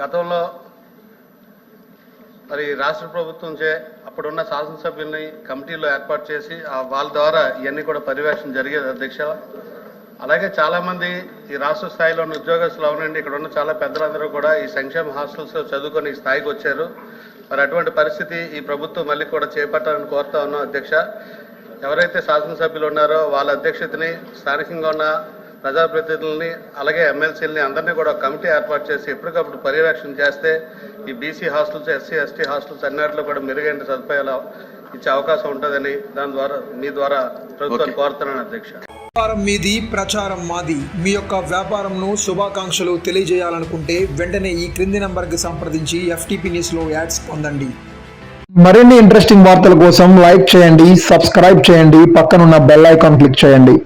గతంలో మరి రాష్ట్ర ప్రభుత్వంచే అప్పుడున్న శాసనసభ్యుల్ని కమిటీలో ఏర్పాటు చేసి వాళ్ళ ద్వారా ఇవన్నీ కూడా పర్యవేక్షణ జరిగేది అధ్యక్ష. అలాగే చాలామంది ఈ రాష్ట్ర స్థాయిలో ఉన్న ఉద్యోగస్తులు అవునండి ఇక్కడ ఉన్న చాలా పెద్దలందరూ కూడా ఈ సంక్షేమ హాస్టల్స్లో చదువుకొని ఈ స్థాయికి వచ్చారు. మరి అటువంటి పరిస్థితి ఈ ప్రభుత్వం మళ్ళీ కూడా చేపట్టాలని కోరుతా ఉన్నాం అధ్యక్ష. ఎవరైతే శాసనసభ్యులు ఉన్నారో వాళ్ళ అధ్యక్షతని స్థానికంగా ఉన్న ప్రజాప్రతినిధులని అలాగే ఎమ్మెల్సీలని అందరినీ కూడా కమిటీ ఏర్పాటు చేసి ఎప్పటికప్పుడు పర్యవేక్షణ చేస్తే ఈ BC hostels SC ST hostels అన్నింటిలో కూడా మెరుగైన సదుపాయాలు ఇచ్చే అవకాశం ఉంటుందని దాని ద్వారా మీ ద్వారా ప్రభుత్వాన్ని కోరుతున్నాను అధ్యక్ష. వ్యాపారం మీది ప్రచారం మాది. మీ యొక్క వ్యాపారంను శుభాకాంక్షలు తెలియజేయాలనుకుంటే వెంటనే ఈ క్రింది నంబర్కి సంప్రదించి ఎఫ్టీపీ న్యూస్లో యాడ్స్ పొందండి. మరిన్ని ఇంట్రెస్టింగ్ వార్తల కోసం లైక్ చేయండి సబ్స్క్రైబ్ చేయండి పక్కనున్న బెల్ ఐకాన్ క్లిక్ చేయండి.